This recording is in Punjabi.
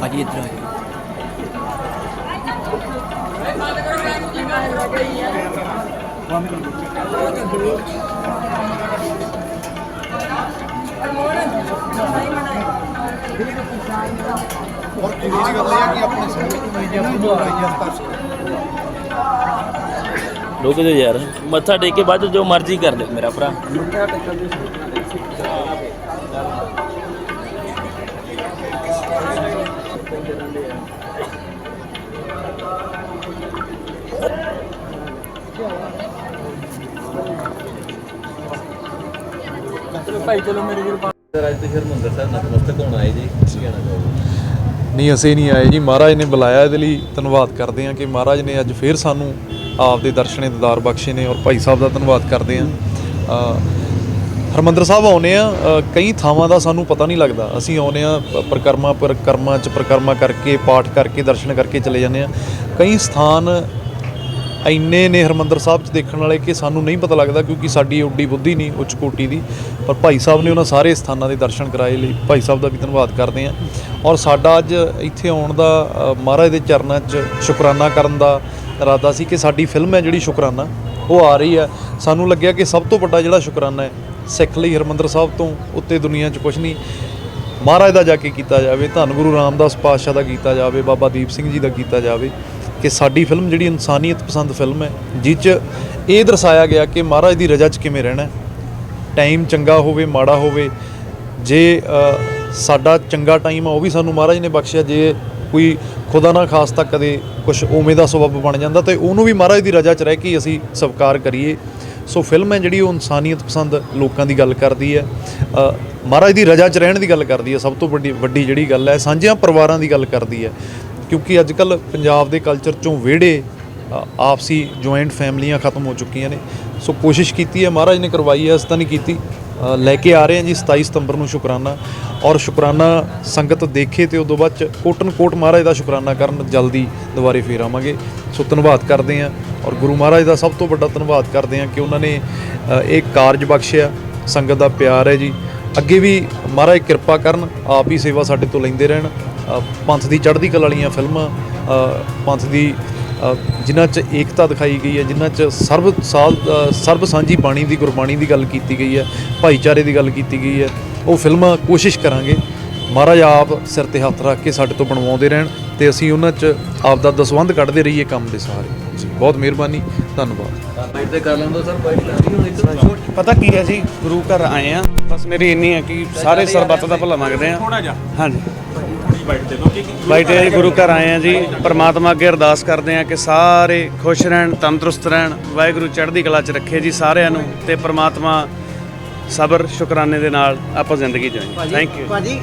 ਭਾਜੀ ਇੱਧਰ ਆ ਜਾਓ ਔਰ ਦੂਜੀ ਗੱਲ ਇਹ ਹੈ ਕਿ ਆਪਣੇ ਸੰਗਤ ਨੂੰ ਮੀਡੀਆ ਨੂੰ ਆਈਆਂ ਤੱਕ ਰੁਕ ਜਾ ਯਾਰ ਮੱਥਾ ਟੇਕ ਕੇ ਬਾਅਦ 'ਚ ਜੋ ਮਰਜ਼ੀ ਕਰ ਦੇ ਮੇਰਾ ਭਰਾ ਨਹੀਂ ਅਸੀਂ ਨਹੀਂ ਆਏ ਜੀ। ਮਹਾਰਾਜ ਨੇ ਬੁਲਾਇਆ ਇਹਦੇ ਲਈ ਧੰਨਵਾਦ ਕਰਦੇ ਹਾਂ ਕਿ ਮਹਾਰਾਜ ਨੇ ਅੱਜ ਫੇਰ ਸਾਨੂੰ ਆਪ ਦੇ ਦਰਸ਼ਨੇ ਦਿਦਾਰ ਬਖਸ਼ੇ ਨੇ ਔਰ ਭਾਈ ਸਾਹਿਬ ਦਾ ਧੰਨਵਾਦ ਕਰਦੇ ਹਾਂ। ਅ, ਹਰਿਮੰਦਰ ਸਾਹਿਬ ਆਉਨੇ ਆ ਕਈ ਥਾਵਾਂ ਦਾ ਸਾਨੂੰ ਪਤਾ ਨਹੀਂ ਲੱਗਦਾ। ਅਸੀਂ ਆਉਨੇ ਆ ਪ੍ਰਕਰਮਾ ਪ੍ਰਕਰਮਾ ਚ ਪ੍ਰਕਰਮਾ ਕਰਕੇ, ਪਾਠ ਕਰਕੇ, ਦਰਸ਼ਨ ਕਰਕੇ ਚਲੇ ਜਾਂਦੇ ਆ। ਕਈ ਸਥਾਨ ਇੰਨੇ ਨੇ ਹਰਮੰਦਰ ਸਾਹਿਬ 'ਚ ਦੇਖਣ ਵਾਲੇ ਕਿ ਸਾਨੂੰ ਨਹੀਂ ਪਤਾ ਲੱਗਦਾ ਕਿਉਂਕਿ ਸਾਡੀ ਓਡੀ ਬੁੱਧੀ ਨਹੀਂ, ਉੱਚ ਕੋਟੀ ਦੀ। ਪਰ ਭਾਈ ਸਾਹਿਬ ਨੇ ਉਹਨਾਂ ਸਾਰੇ ਸਥਾਨਾਂ ਦੇ ਦਰਸ਼ਨ ਕਰਾਏ ਲਈ। ਭਾਈ ਸਾਹਿਬ ਦਾ ਵੀ ਧੰਨਵਾਦ ਕਰਦੇ ਹਾਂ ਔਰ ਸਾਡਾ ਅੱਜ ਇੱਥੇ ਆਉਣ ਦਾ ਮਹਾਰਾਜ ਦੇ ਚਰਨਾਂ 'ਚ ਸ਼ੁਕਰਾਨਾ ਕਰਨ ਦਾ ਇਰਾਦਾ ਸੀ ਕਿ ਸਾਡੀ ਫਿਲਮ ਹੈ ਜਿਹੜੀ ਸ਼ੁਕਰਾਨਾ, ਉਹ ਆ ਰਹੀ ਹੈ। ਸਾਨੂੰ ਲੱਗਿਆ ਕਿ ਸਭ ਤੋਂ ਵੱਡਾ ਜਿਹੜਾ ਸ਼ੁਕਰਾਨਾ ਹੈ ਸਿੱਖ ਲਈ ਹਰਮੰਦਰ ਸਾਹਿਬ ਤੋਂ, ਉੱਤੇ ਦੁਨੀਆ 'ਚ ਕੁਝ ਨਹੀਂ। ਮਹਾਰਾਜ ਦਾ ਜਾ ਕੇ ਕੀਤਾ ਜਾਵੇ, ਧੰਨ ਗੁਰੂ ਰਾਮਦਾਸ ਪਾਤਸ਼ਾਹ ਦਾ ਕੀਤਾ ਜਾਵੇ, ਬਾਬਾ ਦੀਪ ਸਿੰਘ ਜੀ ਦਾ ਕੀਤਾ ਜਾਵੇ, ਕਿ ਸਾਡੀ ਫਿਲਮ ਜਿਹੜੀ ਇਨਸਾਨੀਅਤ ਪਸੰਦ ਫਿਲਮ ਹੈ ਜਿਸ 'ਚ ਇਹ ਦਰਸਾਇਆ ਗਿਆ ਕਿ ਮਹਾਰਾਜ ਦੀ ਰਜ਼ਾ 'ਚ ਕਿਵੇਂ ਰਹਿਣਾ ਟਾਈਮ ਚੰਗਾ ਹੋਵੇ, ਮਾੜਾ ਹੋਵੇ, ਜੇ ਸਾਡਾ ਚੰਗਾ ਟਾਈਮ ਆ, ਉਹ ਵੀ ਸਾਨੂੰ ਮਹਾਰਾਜ ਨੇ ਬਖਸ਼ਿਆ, ਜੇ ਕੋਈ ਖੁਦਾ ਨਾ ਖਾਸਤਾ ਕਦੇ ਕੁਝ ਉਵੇਂ ਦਾ ਸਬਬ ਬਣ ਜਾਂਦਾ ਤੇ ਉਹਨੂੰ ਵੀ ਮਹਾਰਾਜ ਦੀ ਰਜ਼ਾ 'ਚ ਰਹਿ ਕੇ ਅਸੀਂ ਸਵਕਾਰ ਕਰੀਏ। ਸੋ ਫਿਲਮ ਹੈ ਜਿਹੜੀ ਉਹ ਇਨਸਾਨੀਅਤ ਪਸੰਦ ਲੋਕਾਂ ਦੀ ਗੱਲ ਕਰਦੀ ਹੈ। ਮਹਾਰਾਜ ਦੀ ਰਜ਼ਾ 'ਚ ਰਹਿਣ ਦੀ ਗੱਲ ਕਰਦੀ ਹੈ, ਸਭ ਤੋਂ ਵੱਡੀ ਵੱਡੀ ਜਿਹੜੀ ਗੱਲ ਹੈ, ਸਾਂਝਿਆਂ ਪਰਿਵਾਰਾਂ ਦੀ ਗੱਲ ਕਰਦੀ ਹੈ। ਕਿਉਂਕਿ ਅੱਜ ਕੱਲ ਪੰਜਾਬ ਦੇ ਕਲਚਰ ਚੋਂ ਵਿਹੜੇ ਆਪਸੀ ਜੁਆਇੰਟ ਫੈਮਲੀਆਂ ਖਤਮ ਹੋ ਚੁੱਕੀਆਂ ਨੇ। ਸੋ ਕੋਸ਼ਿਸ਼ ਕੀਤੀ ਹੈ, ਮਹਾਰਾਜ ਨੇ ਕਰਵਾਈ ਹੈ, ਅਸੀਂ ਤਾਂ ਨਹੀਂ ਕੀਤੀ। ਲੈ ਕੇ ਆ ਰਹੇ ਹਾਂ ਜੀ 27 ਸਤੰਬਰ ਨੂੰ ਸ਼ੁਕਰਾਨਾ। ਔਰ ਸ਼ੁਕਰਾਨਾ ਸੰਗਤ ਦੇਖੇ ਤੇ ਉਦੋਂ ਬਾਅਦ ਚ ਕੋਟਨ ਕੋਟ ਮਹਾਰਾਜ ਦਾ ਸ਼ੁਕਰਾਨਾ ਕਰਨ ਜਲਦੀ ਦੁਬਾਰੇ ਫੇਰ ਆਵਾਂਗੇ। ਸੋ ਧੰਨਵਾਦ ਕਰਦੇ ਹਾਂ ਔਰ ਗੁਰੂ ਮਹਾਰਾਜ ਦਾ ਸਭ ਤੋਂ ਵੱਡਾ ਧੰਨਵਾਦ ਕਰਦੇ ਹਾਂ ਕਿ ਉਹਨਾਂ ਨੇ ਇਹ ਕਾਰਜ ਬਖਸ਼ਿਆ। ਸੰਗਤ ਦਾ ਪਿਆਰ ਹੈ ਜੀ। ਅੱਗੇ ਵੀ ਮਹਾਰਾਜ ਕਿਰਪਾ ਕਰਨ, ਆਪ ਹੀ ਸੇਵਾ ਸਾਡੇ ਤੋਂ ਲੈਂਦੇ ਰਹਿਣ। ਪੰਥ ਦੀ ਚੜ੍ਹਦੀ ਕਲਾ ਵਾਲੀਆਂ ਫਿਲਮਾਂ ਪੰਥ ਦੀ ਜਿਨ੍ਹਾਂ 'ਚ ਏਕਤਾ ਦਿਖਾਈ ਗਈ ਹੈ ਜਿਨ੍ਹਾਂ 'ਚ ਸਰਬ ਸਾਲ ਸਰਬ ਸਾਂਝੀ ਬਾਣੀ ਦੀ ਗੁਰਬਾਣੀ ਦੀ ਗੱਲ ਕੀਤੀ ਗਈ ਹੈ ਭਾਈਚਾਰੇ ਦੀ ਗੱਲ ਕੀਤੀ ਗਈ ਹੈ ਉਹ ਫਿਲਮਾਂ ਕੋਸ਼ਿਸ਼ ਕਰਾਂਗੇ। ਮਹਾਰਾਜ ਆਪ ਸਿਰ ਤੇ ਹੱਥ ਰੱਖ ਕੇ ਸਾਡੇ ਤੋਂ ਬਣਵਾਉਂਦੇ ਰਹਿਣ ਤੇ ਅਸੀਂ ਉਹਨਾਂ 'ਚ ਆਪ ਦਾ ਦਸਵੰਧ ਕੱਢਦੇ ਰਹੀਏ ਕੰਮ ਦੇ ਸਾਰੇ ਜੀ ਬਹੁਤ ਮਿਹਰਬਾਨੀ ਧੰਨਵਾਦ। ਪਤਾ ਕੀ ਹੈ ਜੀ ਗੁਰੂ ਘਰ ਆਏ ਆ ਬਸ ਮੇਰੀ ਇੰਨੀ ਹੈ ਕਿ ਸਾਰੇ ਸਰਬੱਤ ਦਾ ਭਲਾ ਮੰਗਦੇ ਆ। ਥੋੜਾ ਜਿਹਾ। ਹਾਂਜੀ। ਬੈਠੇ ਗੁਰੂ ਘਰ ਆਏ ਆ ਜੀ ਪ੍ਰਮਾਤਮਾ ਅੱਗੇ ਅਰਦਾਸ ਕਰਦੇ ਆ ਕਿ ਸਾਰੇ ਖੁਸ਼ ਰਹਿਣ ਤੰਦਰੁਸਤ ਰਹਿਣ ਵਾਹਿਗੁਰੂ ਚੜ੍ਹਦੀ ਕਲਾ 'ਚ ਰੱਖੇ ਜੀ ਸਾਰਿਆਂ ਨੂੰ ਤੇ ਪ੍ਰਮਾਤਮਾ ਸਬਰ ਸ਼ੁਕਰਾਨੇ ਦੇ ਨਾਲ ਆਪਾਂ ਜ਼ਿੰਦਗੀ ਜਿਉਣੀ ਥੈਂਕ ਯੂ ਭਾਜੀ